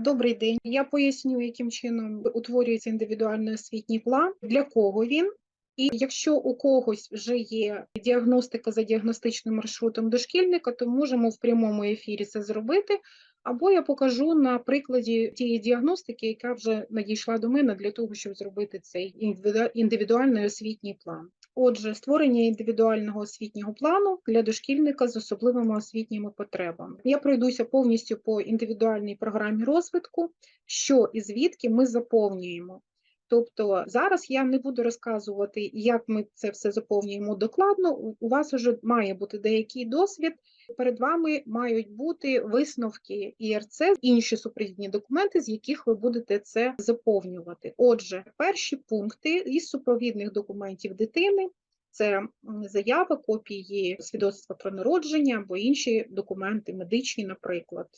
Добрий день. Я поясню, яким чином утворюється індивідуальний освітній план, для кого він. І якщо у когось вже є діагностика за діагностичним маршрутом дошкільника, то можемо в прямому ефірі це зробити. Або я покажу на прикладі тієї діагностики, яка вже надійшла до мене для того, щоб зробити цей індивіду- індивідуальний освітній план. Отже, створення індивідуального освітнього плану для дошкільника з особливими освітніми потребами. Я пройдуся повністю по індивідуальній програмі розвитку, що і звідки ми заповнюємо. Тобто зараз я не буду розказувати, як ми це все заповнюємо докладно. У- вас вже має бути деякий досвід. Перед вами мають бути висновки ІРЦ, інші супровідні документи, з яких ви будете це заповнювати. Отже, перші пункти із супровідних документів дитини. Це заява, копії свідоцтва про народження або інші документи медичні, наприклад.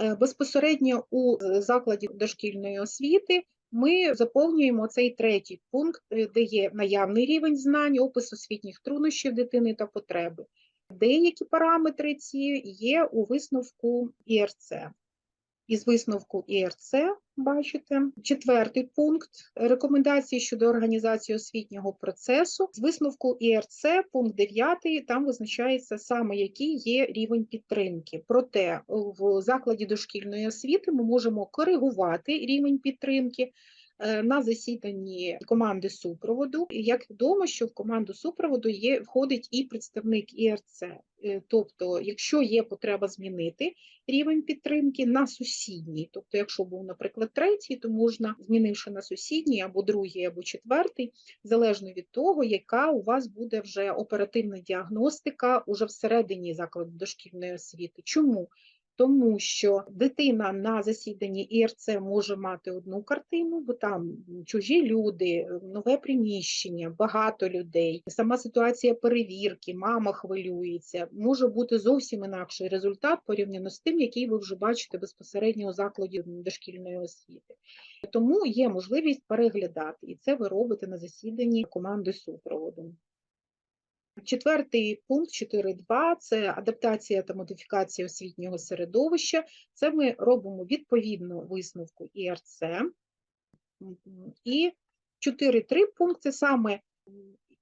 Е, Безпосередньо у е, закладі дошкільної освіти ми заповнюємо цей третій пункт, е, де є наявний рівень знань, опис освітніх труднощів дитини та потреби. Деякі параметри ці є у висновку ІРЦ. Із висновку ІРЦ бачите. Четвертий пункт рекомендації щодо організації освітнього процесу. З висновку ІРЦ, пункт 9, там визначається саме який є рівень підтримки. Проте в закладі дошкільної освіти ми можемо коригувати рівень підтримки. Е, На засіданні команди супроводу, як відомо, що в команду супроводу є входить і представник ІРЦ. Е, Тобто, якщо є потреба змінити рівень підтримки на сусідній. Тобто, якщо був, наприклад, третій, то можна, змінивши на сусідній або другий, або четвертий, залежно від того, яка у вас буде вже оперативна діагностика уже всередині закладу дошкільної освіти. Чому? Тому що дитина на засіданні ІРЦ може мати одну картину, бо там чужі люди, нове приміщення, багато людей, сама ситуація перевірки, мама хвилюється. Може бути зовсім інакший результат порівняно з тим, який ви вже бачите безпосередньо у закладі дошкільної освіти. Тому є можливість переглядати, і це ви робите на засіданні команди супроводу. Четвертий пункт 4.2 – це адаптація та модифікація освітнього середовища. Це ми робимо відповідно висновку ІРЦ. І 4.3 пункт – це саме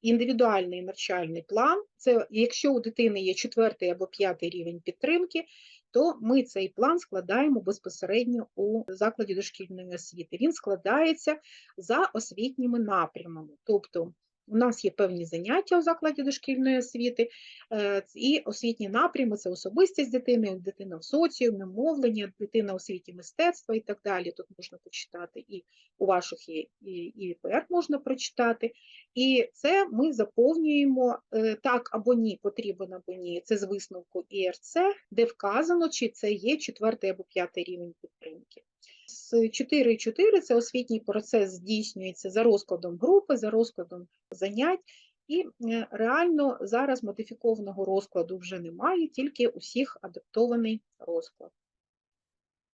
індивідуальний навчальний план. Це якщо у дитини є четвертий або п'ятий рівень підтримки, то ми цей план складаємо безпосередньо у закладі дошкільної освіти. Він складається за освітніми напрямами. Тобто у нас є певні заняття у закладі дошкільної освіти, е, і освітні напрями це особистість дитини, дитина в соціумі, мовлення, дитина у світі мистецтва і так далі. Тут можна почитати, і у ваших є і, і ІПР можна прочитати. І це ми заповнюємо е, так або ні, потрібен або ні. Це з висновку ІРЦ, де вказано, чи це є четвертий або п'ятий рівень підтримки. З 4.4 це освітній процес здійснюється за розкладом групи, за розкладом занять. І е, реально зараз модифікованого розкладу вже немає, тільки у всіх адаптований розклад.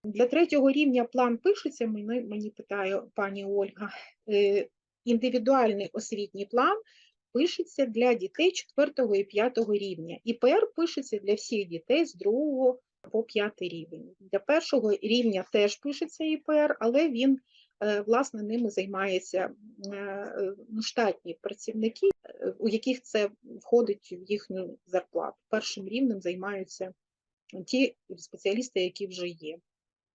Для третього рівня план пишеться, мені, питає пані Ольга. Е, Індивідуальний освітній план пишеться для дітей 4 і 5 рівня. ІПР пишеться для всіх дітей з 2 по 5 рівень. Для першого рівня теж пишеться ІПР, але він е, власне ними займається е, е, ну, штатні працівники, е, у яких це входить в їхню зарплату. Першим рівнем займаються ті спеціалісти, які вже є.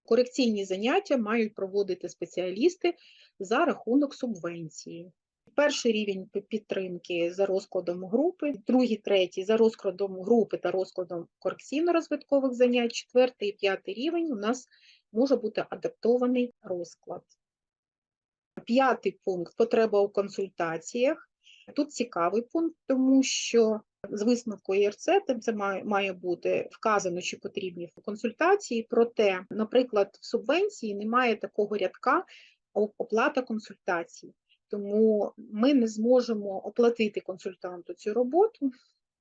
Корекційні заняття мають проводити спеціалісти за рахунок субвенції. Перший рівень підтримки за розкладом групи, другий, третій за розкладом групи та розкладом корекційно-розвиткових занять, четвертий і п'ятий рівень у нас може бути адаптований розклад. П'ятий пункт потреба у консультаціях. Тут цікавий пункт, тому що з висновку ЄРЦ це має бути вказано, чи потрібні консультації. Проте, наприклад, в субвенції немає такого рядка оплата консультацій. Тому ми не зможемо оплатити консультанту цю роботу.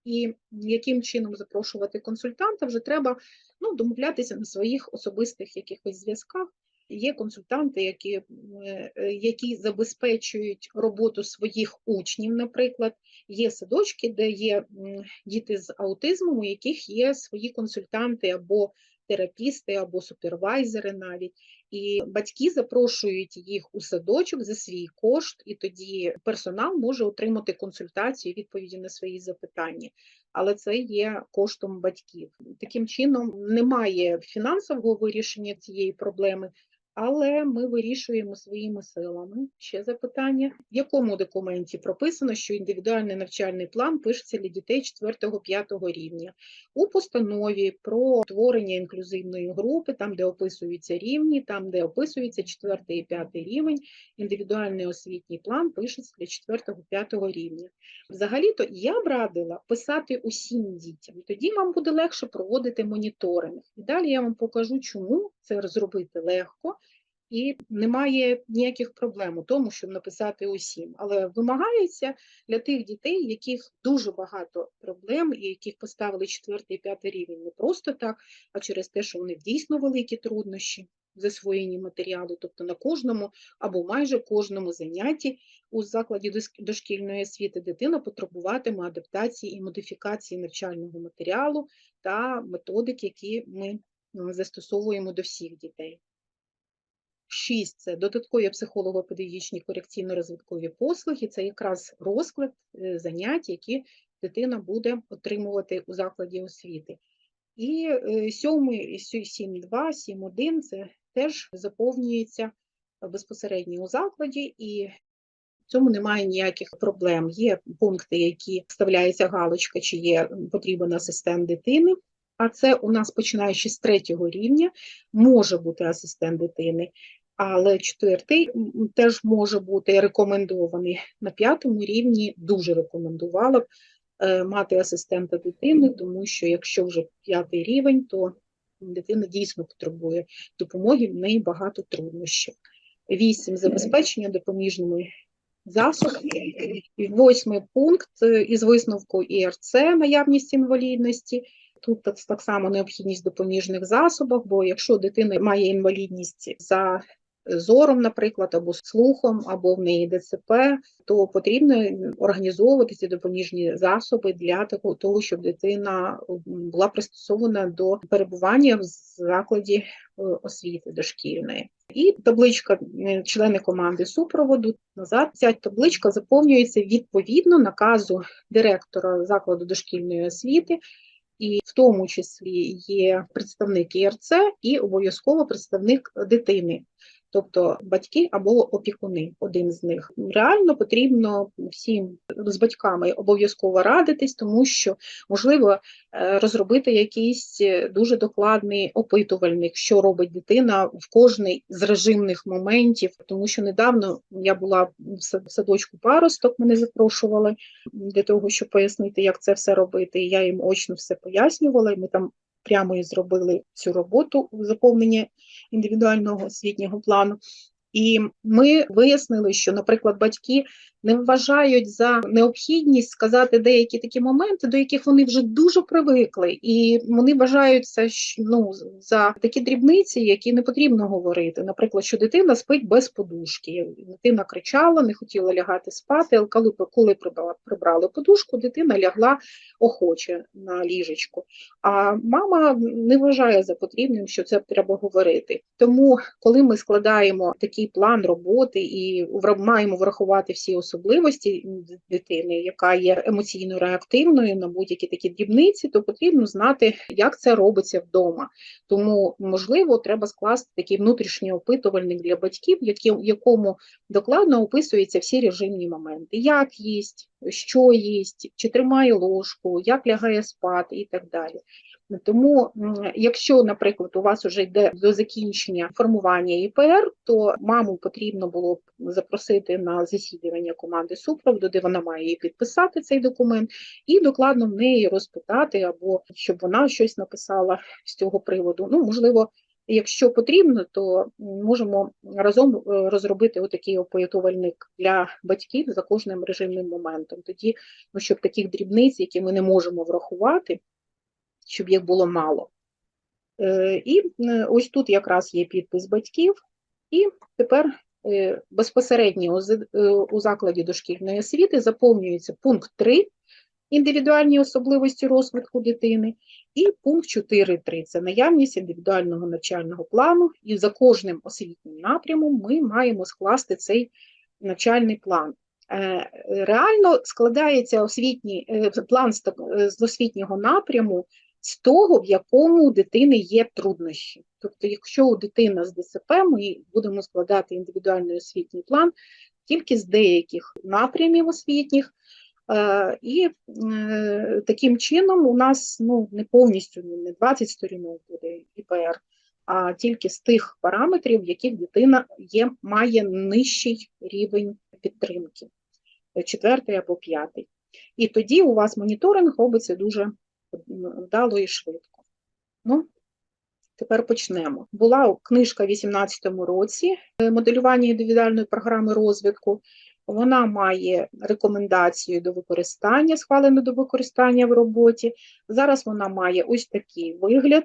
І яким чином запрошувати консультанта, вже треба ну, домовлятися на своїх особистих якихось зв'язках. Є консультанти, які, е, які забезпечують роботу своїх учнів, наприклад, є садочки, де є діти з аутизмом, у яких є свої консультанти або терапісти або супервайзери навіть. І батьки запрошують їх у садочок за свій кошт, і тоді персонал може отримати консультацію, відповіді на свої запитання. Але це є коштом батьків. Таким чином немає фінансового вирішення цієї проблеми, але ми вирішуємо своїми силами. Ще запитання: в якому документі прописано, що індивідуальний навчальний план пишеться для дітей 4-5 рівня? У постанові про створення інклюзивної групи, там, де описуються рівні, там, де описується 4 і 5 рівень, індивідуальний освітній план пишеться для 4-5 рівня. Взагалі-то я б радила писати усім дітям, тоді вам буде легше проводити моніторинг. І далі я вам покажу, чому це зробити легко. І немає ніяких проблем у тому, щоб написати усім. Але вимагається для тих дітей, яких дуже багато проблем, і яких поставили 4 і 5 рівень не просто так, а через те, що вони дійсно великі труднощі засвоєнні матеріалу, тобто на кожному або майже кожному занятті у закладі дошкільної освіти дитина потребуватиме адаптації і модифікації навчального матеріалу та методик, які ми застосовуємо до всіх дітей. 6 – це додаткові психолого-педагогічні корекційно-розвиткові послуги. Це якраз розклад е, занять, які дитина буде отримувати у закладі освіти. І е, сьомий, сю- 7.2, 7.1 – це теж заповнюється безпосередньо у закладі, і в цьому немає ніяких проблем. Є пункти, які вставляється галочка, чи є потрібен асистент дитини. А це у нас починаючи з третього рівня, може бути асистент дитини, але четвертий теж може бути рекомендований. На п'ятому рівні дуже рекомендувала б е, мати асистента дитини, тому що якщо вже п'ятий рівень, то дитина дійсно потребує допомоги, в неї багато труднощів. Вісім забезпечення допоміжними засобами. Восьмий пункт е, із висновку ІРЦ наявність інвалідності. Тут так, само необхідність допоміжних засобів, бо якщо дитина має інвалідність за зором, наприклад, або слухом, або в неї ДЦП, то потрібно організовувати ці допоміжні засоби для того, щоб дитина була пристосована до перебування в закладі е, освіти дошкільної. І табличка члени команди супроводу назад. Ця табличка заповнюється відповідно наказу директора закладу дошкільної освіти, і в тому числі є представник ІРЦ і обов'язково представник дитини. Тобто батьки або опікуни, один з них. Реально потрібно всім з батьками обов'язково радитись, тому що можливо е, розробити якийсь е, дуже докладний опитувальник, що робить дитина в кожний з режимних моментів. Тому що недавно я була в садочку паросток, мене запрошували для того, щоб пояснити, як це все робити. Я їм очно все пояснювала. І ми там прямо і зробили цю роботу заповнення індивідуального освітнього плану. І ми вияснили, що, наприклад, батьки не вважають за необхідність сказати деякі такі моменти, до яких вони вже дуже привикли, і вони вважають це ну, за такі дрібниці, які не потрібно говорити. Наприклад, що дитина спить без подушки. Дитина кричала, не хотіла лягати спати, але коли, коли прибрали подушку, дитина лягла охоче на ліжечку. А мама не вважає за потрібним, що це треба говорити. Тому, коли ми складаємо такий план роботи і маємо врахувати всі особливості дитини, яка є емоційно реактивною на будь-які такі дрібниці, то потрібно знати, як це робиться вдома. Тому, можливо, треба скласти такий внутрішній опитувальник для батьків, в якому докладно описуються всі режимні моменти: як їсть, що їсть, чи тримає ложку, як лягає спати і так далі. Тому, якщо, наприклад, у вас вже йде до закінчення формування ІПР, то маму потрібно було б запросити на засідання команди супроводу, де вона має її підписати цей документ, і докладно в неї розпитати, або щоб вона щось написала з цього приводу. Ну, можливо, якщо потрібно, то можемо разом е, розробити отакий опитувальник для батьків за кожним режимним моментом. Тоді, ну, щоб таких дрібниць, які ми не можемо врахувати, щоб їх було мало. Е, І е, ось тут якраз є підпис батьків, і тепер е, безпосередньо у закладі дошкільної освіти заповнюється пункт 3 індивідуальні особливості розвитку дитини. І пункт 4.3 це наявність індивідуального навчального плану, і за кожним освітнім напрямом ми маємо скласти цей навчальний план. Реально складається освітній план з освітнього напряму з того, в якому у дитини є труднощі. Тобто, якщо у дитини з ДСП, ми будемо складати індивідуальний освітній план тільки з деяких напрямів освітніх. Е, І е, таким чином у нас ну, не повністю не 20 сторінок буде ІПР, а тільки з тих параметрів, в яких дитина є, має нижчий рівень підтримки, е, четвертий або п'ятий. І тоді у вас моніторинг робиться дуже вдало і швидко. Ну, тепер почнемо. Була книжка в 2018 році е, моделювання індивідуальної програми розвитку. Вона має рекомендацію до використання, схвалену до використання в роботі. Зараз вона має ось такий вигляд.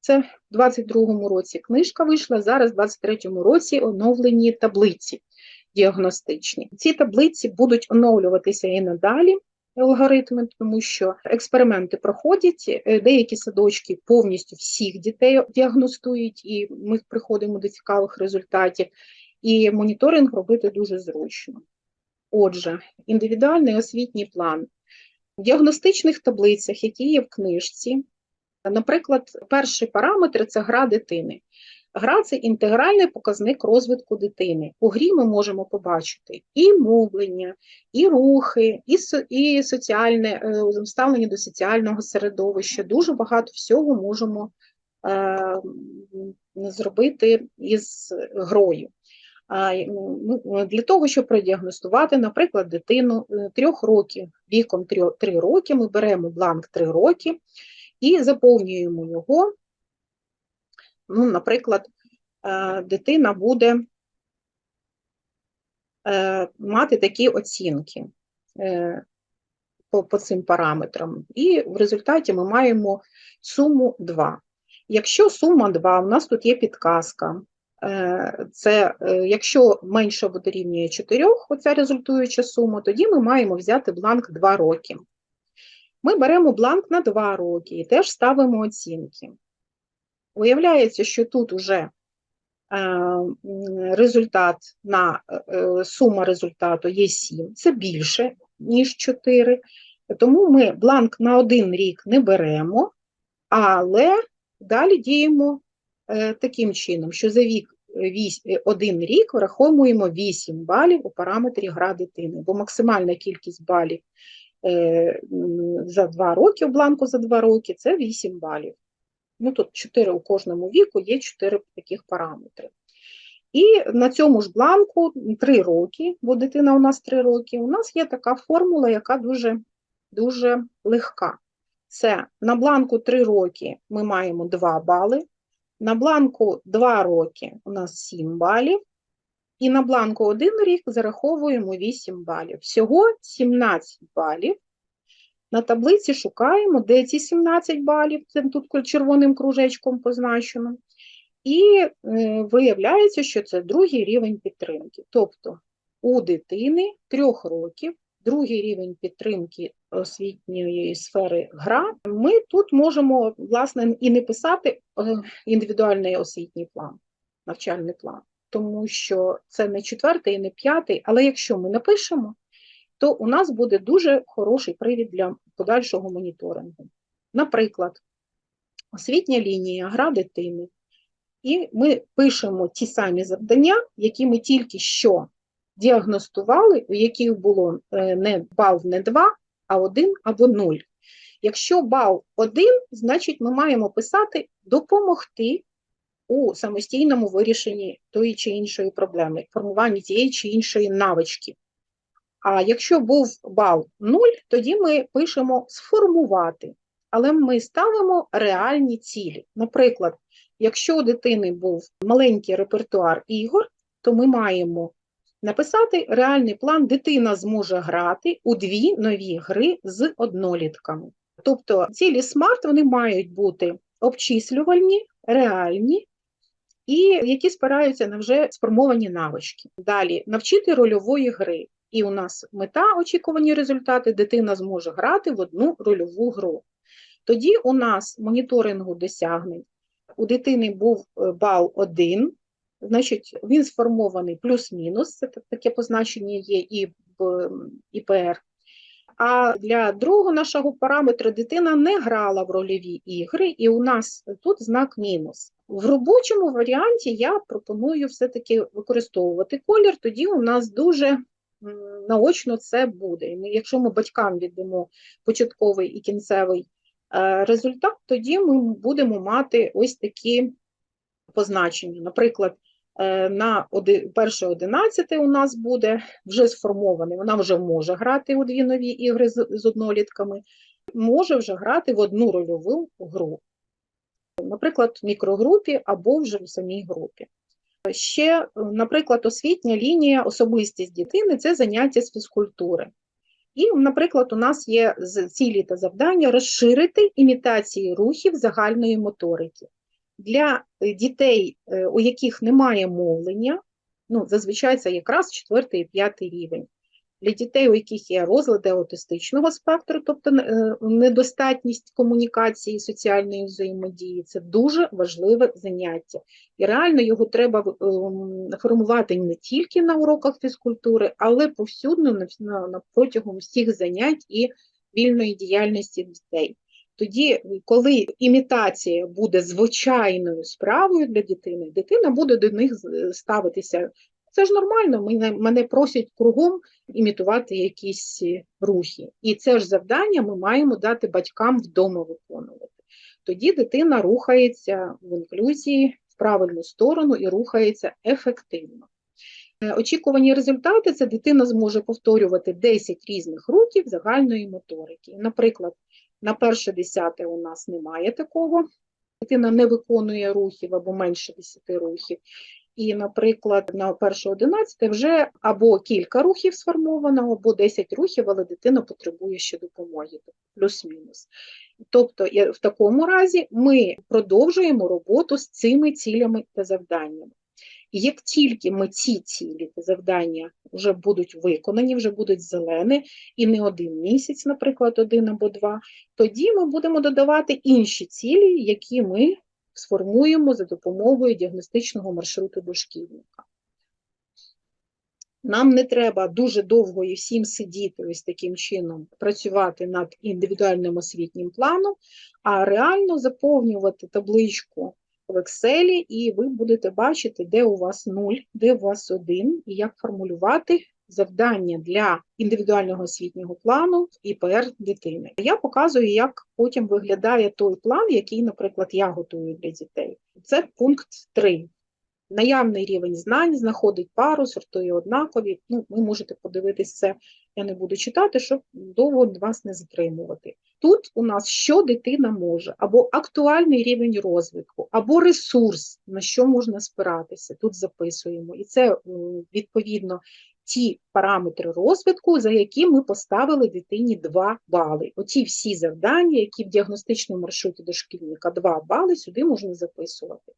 Це в 22-му році книжка вийшла, зараз в 23-му році оновлені таблиці діагностичні. Ці таблиці будуть оновлюватися і надалі алгоритми, тому що експерименти проходять, е, деякі садочки повністю всіх дітей діагностують, і ми приходимо до цікавих результатів. І моніторинг робити дуже зручно. Отже, індивідуальний освітній план. В діагностичних таблицях, які є в книжці, наприклад, перший параметр це гра дитини. Гра це інтегральний показник розвитку дитини. У грі ми можемо побачити і мовлення, і рухи, і, і соціальне е, ставлення до соціального середовища. Дуже багато всього можемо е, зробити із грою. Ну, Для того, щоб продіагностувати, наприклад, дитину е, трьох років, віком 3 роки, ми беремо бланк 3 роки і заповнюємо його. Ну, наприклад, е, дитина буде е, мати такі оцінки е, по, по цим параметрам. І в результаті ми маємо суму 2. Якщо сума 2, у нас тут є підказка. Це якщо менше дорівнює 4, оця результуюча сума, тоді ми маємо взяти бланк 2 роки. Ми беремо бланк на 2 роки і теж ставимо оцінки. Виявляється, що тут уже е, результат на е, сума результату є 7, це більше, ніж 4. Тому ми бланк на один рік не беремо, але далі діємо е, таким чином, що за вік один рік враховуємо 8 балів у параметрі гра дитини, бо максимальна кількість балів за 2 роки, у бланку за 2 роки це 8 балів. Ну, тут 4 у кожному віку є 4 таких параметри. І на цьому ж бланку 3 роки, бо дитина у нас 3 роки, у нас є така формула, яка дуже, дуже легка. Це на бланку 3 роки ми маємо 2 бали, на бланку 2 роки у нас 7 балів, і на бланку 1 рік зараховуємо 8 балів. Всього 17 балів. На таблиці шукаємо, де ці 17 балів, це тут червоним кружечком позначено. І е, виявляється, що це другий рівень підтримки. Тобто у дитини трьох років, другий рівень підтримки освітньої сфери гра, ми тут можемо, власне, і не писати е, індивідуальний освітній план, навчальний план, тому що це не четвертий і не п'ятий, але якщо ми напишемо, то у нас буде дуже хороший привід для подальшого моніторингу. Наприклад, освітня лінія, гра дитини. І ми пишемо ті самі завдання, які ми тільки що діагностували, у яких було е, не бал не 2, а 1 або 0. Якщо бал 1, значить ми маємо писати допомогти у самостійному вирішенні тої чи іншої проблеми, формуванні тієї чи іншої навички. А якщо був бал 0, тоді ми пишемо сформувати, але ми ставимо реальні цілі. Наприклад, якщо у дитини був маленький репертуар ігор, то ми маємо написати реальний план, дитина зможе грати у дві нові гри з однолітками. Тобто цілі смарт вони мають бути обчислювальні, реальні і які спираються на вже сформовані навички. Далі навчити рольової гри. І у нас мета очікувані результати, дитина зможе грати в одну рольову гру. Тоді у нас моніторингу досягнень. У дитини був е, бал 1, значить, він сформований плюс-мінус, це таке позначення є і в ІПР. А для другого нашого параметру дитина не грала в рольові ігри, і у нас тут знак мінус. В робочому варіанті я пропоную все-таки використовувати колір, тоді у нас дуже наочно це буде. Якщо ми батькам віддамо початковий і кінцевий е, результат, тоді ми будемо мати ось такі позначення. Наприклад, е, на перше 11 у нас буде вже сформований, вона вже може грати у дві нові ігри з однолітками, може вже грати в одну рольову гру, наприклад, в мікрогрупі або вже в самій групі. Ще, наприклад, освітня лінія особистість дитини це заняття з фізкультури. І, наприклад, у нас є цілі та завдання розширити імітації рухів загальної моторики. Для е, дітей, е, у яких немає мовлення, ну, зазвичай це якраз 4 і 5 рівень. Для дітей, у яких є розлади аутистичного спектру, тобто е, недостатність комунікації, соціальної взаємодії, це дуже важливе заняття. І реально його треба ем, формувати не тільки на уроках фізкультури, але повсюдно протягом всіх занять і вільної діяльності дітей. Тоді, коли імітація буде звичайною справою для дитини, дитина буде до них ставитися це ж нормально, мене, мене просять кругом імітувати якісь рухи. І це ж завдання ми маємо дати батькам вдома виконувати. Тоді дитина рухається в інклюзії в правильну сторону і рухається ефективно. Е, очікувані результати це дитина зможе повторювати 10 різних рухів загальної моторики. Наприклад, на перше десяте у нас немає такого, дитина не виконує рухів або менше 10 рухів. І, наприклад, на перше 11 вже або кілька рухів сформовано, або 10 рухів, але дитина потребує ще допомоги, плюс-мінус. Тобто, в такому разі ми продовжуємо роботу з цими цілями та завданнями. І як тільки ми ці цілі та завдання вже будуть виконані, вже будуть зелені, і не один місяць, наприклад, один або два, тоді ми будемо додавати інші цілі, які ми сформуємо за допомогою діагностичного маршруту дошкільника. Нам не треба дуже довго і всім сидіти ось таким чином, працювати над індивідуальним освітнім планом, а реально заповнювати табличку в Excel, і ви будете бачити, де у вас 0, де у вас 1, і як формулювати завдання для індивідуального освітнього плану ІПР дитини. Я показую, як потім виглядає той план, який, наприклад, я готую для дітей. Це пункт 3. Наявний рівень знань знаходить пару, сортує однакові. Ну, Ви можете подивитися це, я не буду читати, щоб довго вас не затримувати. Тут у нас що дитина може, або актуальний рівень розвитку, або ресурс, на що можна спиратися. Тут записуємо. І це відповідно ті параметри розвитку, за які ми поставили дитині 2 бали. Оці всі завдання, які в діагностичному маршруті дошкільника 2 бали, сюди можна записувати.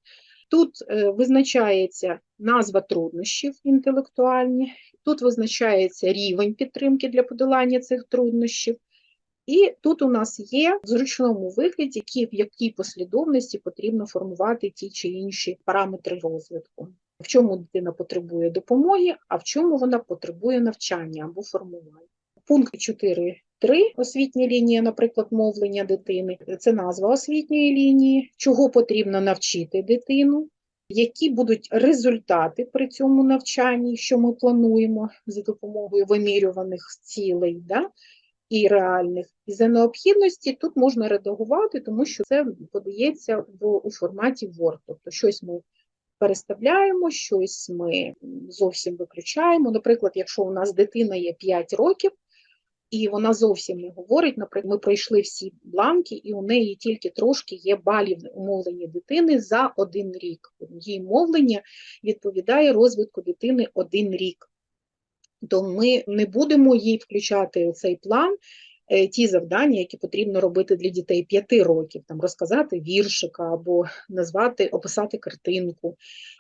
Тут е, визначається назва труднощів інтелектуальні, тут визначається рівень підтримки для подолання цих труднощів. І тут у нас є в зручному вигляді, в якій послідовності потрібно формувати ті чи інші параметри розвитку в чому дитина потребує допомоги, а в чому вона потребує навчання або формування. Пункт 4.3 освітня лінія, наприклад, мовлення дитини, це назва освітньої лінії, чого потрібно навчити дитину, які будуть результати при цьому навчанні, що ми плануємо за допомогою вимірюваних цілей да, і реальних. І за необхідності тут можна редагувати, тому що це подається в, у форматі Word, тобто щось ми переставляємо, щось ми зовсім виключаємо. Наприклад, якщо у нас дитина є 5 років, і вона зовсім не говорить, наприклад, ми пройшли всі бланки, і у неї тільки трошки є балів умовлення дитини за один рік. Її мовлення відповідає розвитку дитини один рік. То ми не будемо їй включати цей план ті завдання, які потрібно робити для дітей 5 років, там розказати віршика або назвати, описати картинку.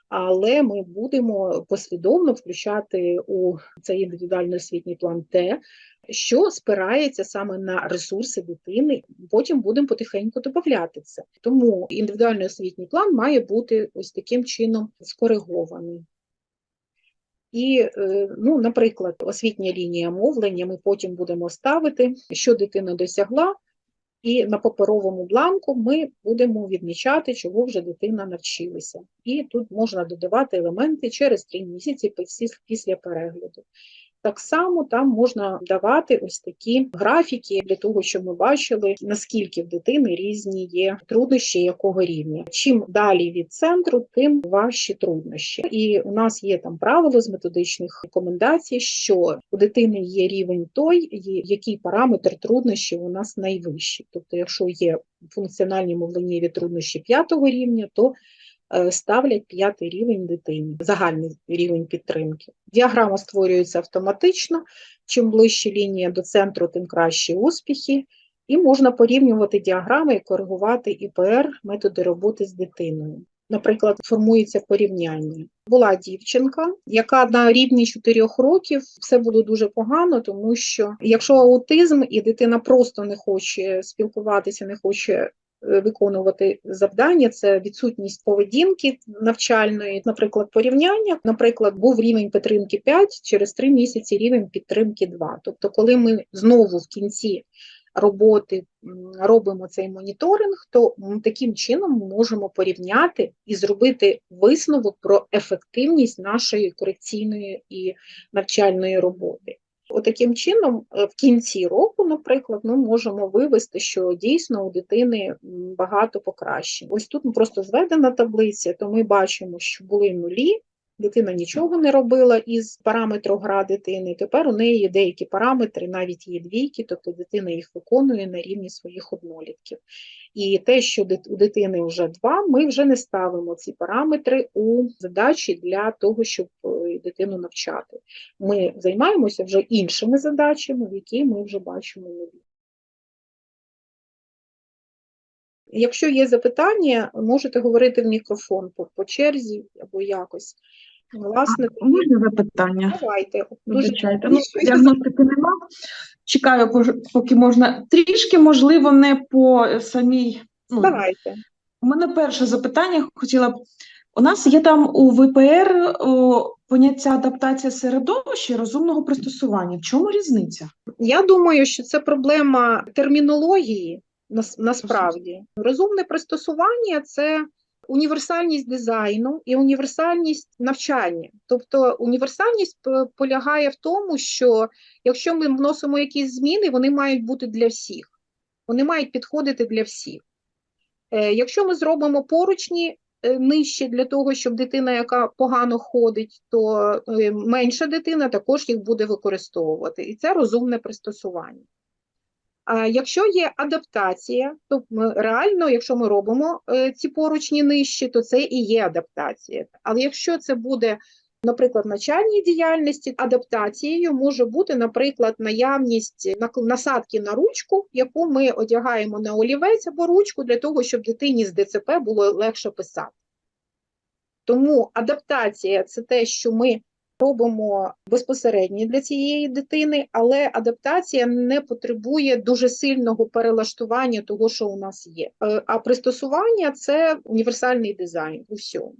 Але ми будемо послідовно включати у цей індивідуальний освітній план те, що спирається саме на ресурси дитини. Потім будемо потихеньку додати це. Тому індивідуальний освітній план має бути ось таким чином скоригований. І, е, ну, наприклад, освітня лінія мовлення ми потім будемо ставити, що дитина досягла, і на паперовому бланку ми будемо відмічати, чого вже дитина навчилася. І тут можна додавати елементи через три місяці після- після перегляду. Так само там можна давати ось такі графіки для того, щоб ми бачили, наскільки в дитини різні є труднощі, якого рівня. Чим далі від центру, тим важчі труднощі. І у нас є там правило з методичних рекомендацій, що у дитини є рівень той, який параметр труднощів у нас найвищий. Тобто, якщо є функціональні мовленнєві труднощі п'ятого рівня, то ставлять п'ятий рівень дитині, загальний рівень підтримки. Діаграма створюється автоматично. Чим ближче лінія до центру, тим кращі успіхи. І можна порівнювати діаграми і коригувати ІПР методи роботи з дитиною. Наприклад, формується порівняння. Була дівчинка, яка на рівні 4 років все було дуже погано, тому що якщо аутизм і дитина просто не хоче спілкуватися, не хоче е, виконувати завдання, це відсутність поведінки навчальної, наприклад, порівняння. Наприклад, був рівень підтримки 5, через 3 місяці рівень підтримки 2. Тобто, коли ми знову в кінці роботи робимо цей моніторинг, то таким чином можемо порівняти і зробити висновок про ефективність нашої корекційної і навчальної роботи. Отаким чином, е, в кінці року, наприклад, ми можемо вивести, що дійсно у дитини багато покращень. Ось тут просто зведена таблиця, то ми бачимо, що були нулі, дитина нічого не робила із параметру гра дитини. Тепер у неї є деякі параметри, навіть є двійки, тобто дитина їх виконує на рівні своїх однолітків. І те, що у дитини вже два, ми вже не ставимо ці параметри у задачі для того, щоб е, дитину навчати. Ми займаємося вже іншими задачами, в які ми вже бачимо нулі. Якщо є запитання, можете говорити в мікрофон по, по черзі або якось. Власне, А, Можна запитання? давайте. Дуже Вибачайте. Ну, діагностики нема. Чекаю, поки можна. Трішки, можливо, не по самій. Ну, Давайте. у мене перше запитання хотіла б. У нас є там у ВПР о, поняття адаптація середовища і розумного пристосування. В чому різниця? Я думаю, що це проблема термінології нас- насправді. Розумне пристосування це універсальність дизайну і універсальність навчання. Тобто універсальність полягає в тому, що якщо ми вносимо якісь зміни, вони мають бути для всіх, вони мають підходити для всіх. Е, Якщо ми зробимо поручні е, нижче для того, щоб дитина, яка погано ходить, то е, менша дитина також їх буде використовувати. І це розумне пристосування. Якщо є адаптація, то ми реально, якщо ми робимо е, ці поручні нижчі, то це і є адаптація. Але якщо це буде, наприклад, навчальній діяльності, адаптацією може бути, наприклад, наявність насадки на ручку, яку ми одягаємо на олівець або ручку для того, щоб дитині з ДЦП було легше писати. Тому адаптація це те, що ми робимо безпосередньо для цієї дитини, але адаптація не потребує дуже сильного перелаштування того, що у нас є. Е, А пристосування це універсальний дизайн у всьому.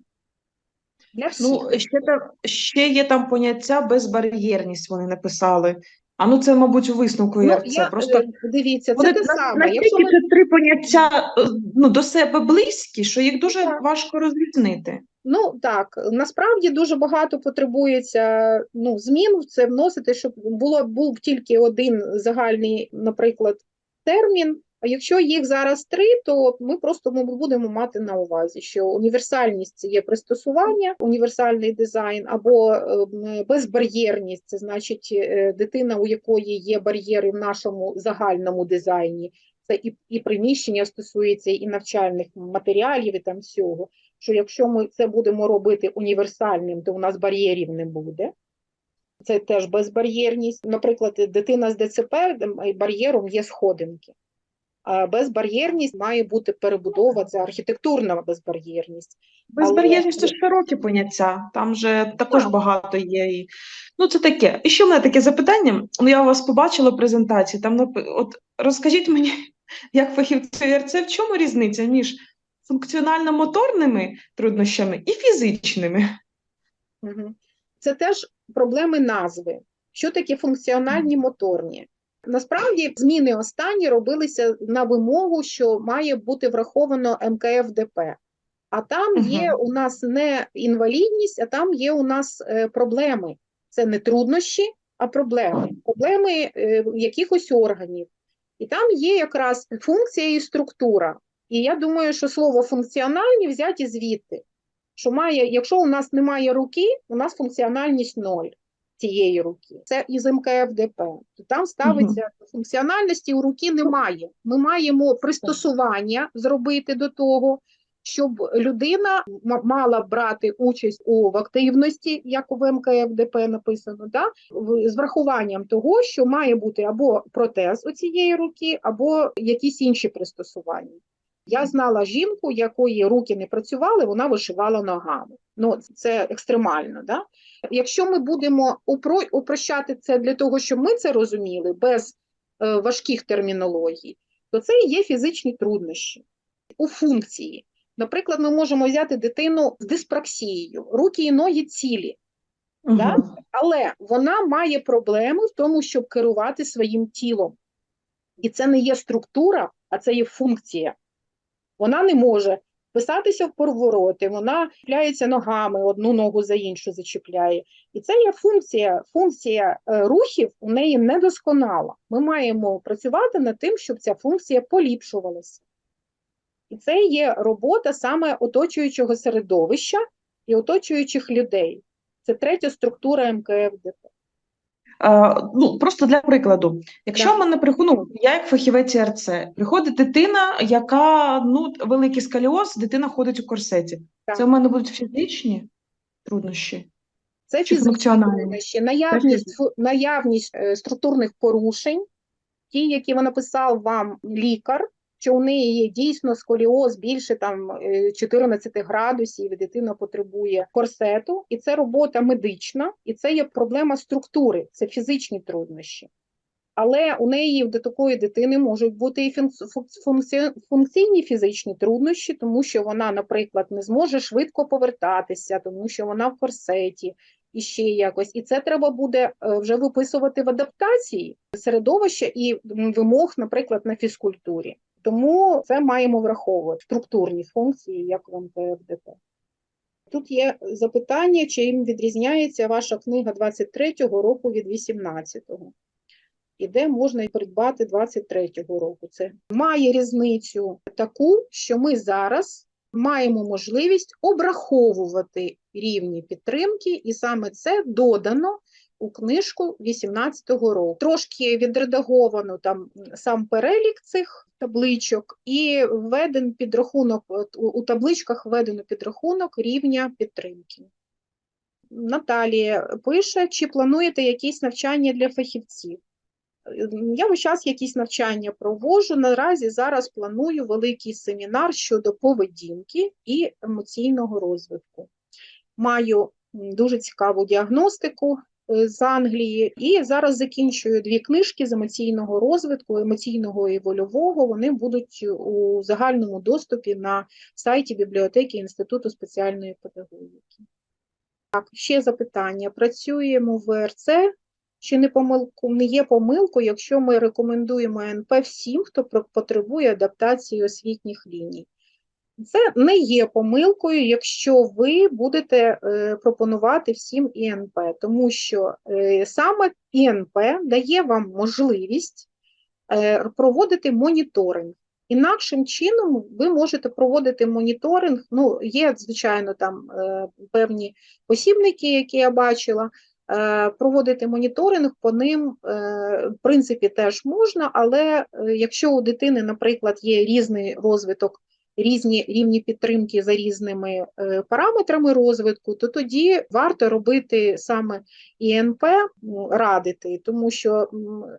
Для всіх. Ну, ще, ще є там поняття безбар'єрність, вони написали. А ну це, мабуть, у висновку Ну, це. я, Просто е, дивіться, це те саме. Якщо ми це три поняття е, ну, до себе близькі, що їх дуже Так. важко розрізнити. Ну так, насправді дуже багато потребується ну, змін в це вносити, щоб було був тільки один загальний, наприклад, термін. А якщо їх зараз три, то ми просто ми будемо мати на увазі, що універсальність це є пристосування, універсальний дизайн, або е, безбар'єрність, це значить е, дитина, у якої є бар'єри в нашому загальному дизайні. Це і, і приміщення стосується і навчальних матеріалів, і там всього що якщо ми це будемо робити універсальним, то у нас бар'єрів не буде. Це теж безбар'єрність. Наприклад, дитина з ДЦП бар'єром є сходинки. Безбар'єрність має бути перебудова, це архітектурна безбар'єрність. Безбар'єрність це ж широке поняття, там же також Так. багато є. І... Ну, це таке. І ще в мене таке запитання. Ну, я у вас побачила презентацію. Там от розкажіть мені, як фахівці РЦ, в чому різниця між функціонально-моторними труднощами і фізичними? Це теж проблеми назви. Що таке функціональні моторні? Насправді зміни останні робилися на вимогу, що має бути враховано МКФ-ДП. А там є у нас не інвалідність, а там є у нас е, проблеми. Це не труднощі, а проблеми. Проблеми е, якихось органів. І там є якраз функція і структура. І я думаю, що слово функціональні взяті звідти що має, якщо у нас немає руки, у нас функціональність ноль цієї руки. Це із МКФДП. То там ставиться функціональності у руки немає. Ми маємо пристосування зробити до того, щоб людина мала брати участь у в активності, як в МКФДП написано, да? з врахуванням того, що має бути або протез у цієї руки, або якісь інші пристосування. Я знала жінку, якої руки не працювали, вона вишивала ногами. Ну, це екстремально. Да? Якщо ми будемо упро... упрощати це для того, щоб ми це розуміли без е, важких термінологій, то це і є фізичні труднощі у функції. Наприклад, ми можемо взяти дитину з диспраксією, руки і ноги цілі, Да? Але вона має проблеми в тому, щоб керувати своїм тілом. І це не є структура, а це є функція. Вона не може писатися в повороти, вона чіпляється ногами, одну ногу за іншу зачіпляє. І це є функція. Функція е, рухів у неї недосконала. Ми маємо працювати над тим, щоб ця функція поліпшувалася. І це є робота саме оточуючого середовища і оточуючих людей. Це третя структура МКФДП. Е, ну, просто для прикладу, якщо в мене приходить, ну, я як фахівець РЦ, приходить дитина, яка ну, великий сколіоз, дитина ходить у корсеті. Так. Це в мене будуть фізичні труднощі. Це фізичні труднощі, наявність, наявність е, структурних порушень, ті, які вона написав вам лікар, що у неї є дійсно сколіоз більше там е, 14 градусів, і дитина потребує корсету, і це робота медична, і це є проблема структури, це фізичні труднощі. Але у неї до такої дитини можуть бути і функці- функці- функційні фізичні труднощі, тому що вона, наприклад, не зможе швидко повертатися, тому що вона в корсеті і ще якось. І це треба буде е, вже виписувати в адаптації середовища і вимог, наприклад, на фізкультурі. Тому це маємо враховувати структурні функції, як в МПФДП. Тут є запитання, чим відрізняється ваша книга 23-го року від 18-го і де можна і придбати 23-го року. Це має різницю таку, що ми зараз маємо можливість обраховувати рівні підтримки, і саме це додано у книжку 18-го року. Трошки відредаговано там сам перелік цих табличок, і введен підрахунок у табличках введено підрахунок рівня підтримки. Наталія пише, чи плануєте якісь навчання для фахівців? Я весь час якісь навчання проводжу. Наразі зараз планую великий семінар щодо поведінки і емоційного розвитку. Маю дуже цікаву діагностику з Англії, і зараз закінчую дві книжки з емоційного розвитку, емоційного і вольового. Вони будуть у загальному доступі на сайті бібліотеки Інституту спеціальної педагогіки. Так, ще запитання. Працюємо в ВРЦ. Чи не помилку не є помилкою, якщо ми рекомендуємо НП всім, хто потребує адаптації освітніх ліній? Це не є помилкою, якщо ви будете е, пропонувати всім ІНП, тому що е, саме ІНП дає вам можливість е, проводити моніторинг. Інакшим чином ви можете проводити моніторинг. Ну, є, звичайно, там певні посібники, які я бачила. Проводити моніторинг по ним, в принципі, теж можна, але якщо у дитини, наприклад, є різний розвиток різні рівні підтримки за різними е, параметрами розвитку, то тоді варто робити саме ІНП, ну, радити, тому що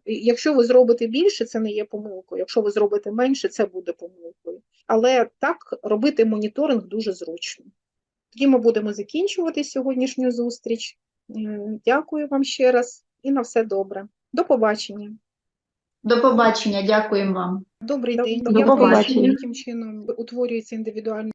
якщо ви зробите більше, це не є помилкою. Якщо ви зробите менше, це буде помилкою. Але так робити моніторинг дуже зручно. Тоді ми будемо закінчувати сьогоднішню зустріч. Дякую вам ще раз і на все добре. До побачення. До побачення, дякуємо вам. Добрий день. до Я побачення. яким чином утворюється індивідуальний